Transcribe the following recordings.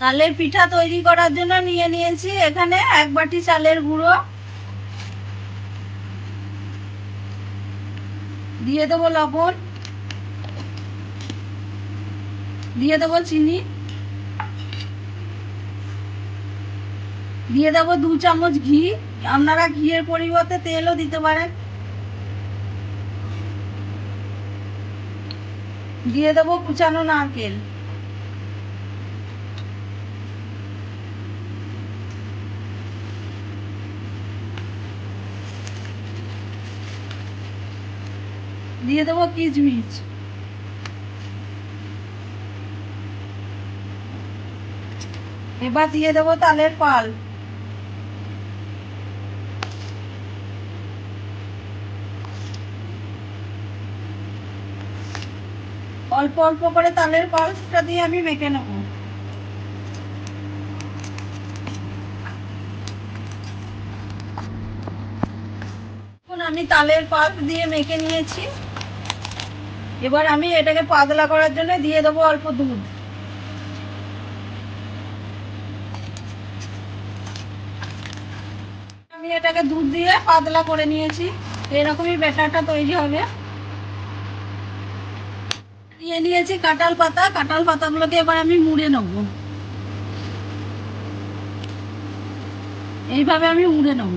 তালের পিঠা তৈরি করার জন্য নিয়ে নিয়েছি। এখানে এক বাটি চালের গুঁড়ো। দিয়ে দেবো লবণ। দিয়ে দেবো চিনি। দিয়ে দেবো দু চামচ ঘি। আপনারা ঘিয়ের পরিবর্তে তেলও দিতে পারেন। দিয়ে দেবো কুচানো নারকেল। দিয়ে দেবো কিচমিচ এবার দিয়ে দেবো তালের পাল। অল্প অল্প করে তালের পালসটা দিয়ে আমি মেখে নেব। আমি তালের পাল্প দিয়ে মেখে নিয়েছি। এবার আমি এটাকে পাতলা করার জন্য দিয়ে দেবো অল্প দুধ। আমি এটাকে দুধ দিয়ে পাতলা করে নিয়েছি, এরকমই ব্যাটারটা তৈরি হবে। নিয়ে নিয়েছি কাঁঠাল পাতা, কাঁঠাল পাতাগুলোকে এবার আমি মুড়ে নেব। এইভাবে আমি মুড়ে নেব।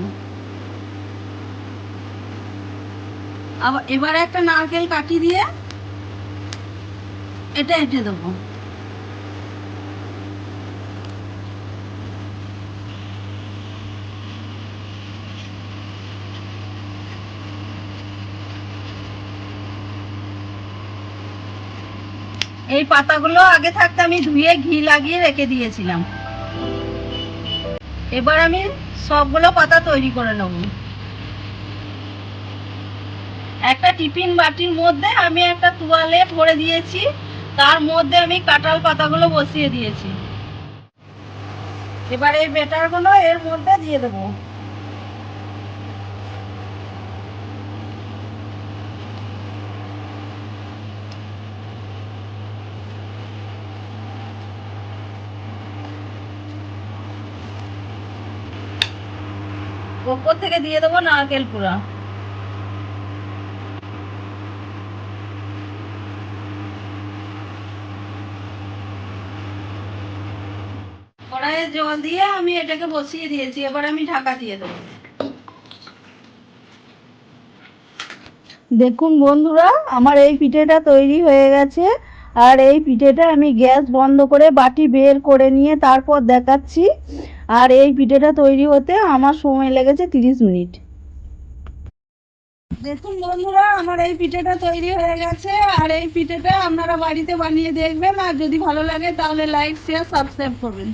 আবার এবারে একটা নারকেল কাটি দিয়ে এটা এঁটে দেবো। এই পাতাগুলো আগে থাকতে আমি ধুয়ে ঘি লাগিয়ে রেখে দিয়েছিলাম। এবার আমি সবগুলো পাতা তৈরি করে নেব। একটা টিফিন বাটির মধ্যে আমি একটা তোয়ালে ভরে দিয়েছি। তার মধ্যে আমি কাঁঠাল পাতাগুলো বসিয়ে দিয়েছি। এবার এই বেটারগুলো এর মধ্যে দিয়ে দেবো। ওপর থেকে দিয়ে দেবো নারকেল কুড়া কড়াইয়ে জল দিয়ে আমি এটাকে বসিয়ে দিয়েছি, এবার আমি ঢাকা দিয়ে দেবো। দেখুন বন্ধুরা, আমার এই পিঠেটা তৈরি হয়ে গেছে, আর এই পিঠেটা আমি গ্যাস বন্ধ করে বাটি বের করে নিয়ে তারপর দেখাচ্ছি। আর এই পিঠেটা তৈরি হতে আমার সময় লেগেছে তিরিশ মিনিট। দেখুন বন্ধুরা, আমার এই পিঠেটা তৈরি হয়ে গেছে আর এই পিঠেটা আপনারা বাড়িতে বানিয়ে দেখবেন আর যদি ভালো লাগে, তাহলে লাইক শেয়ার সাবস্ক্রাইব করবেন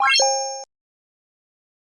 Thank you.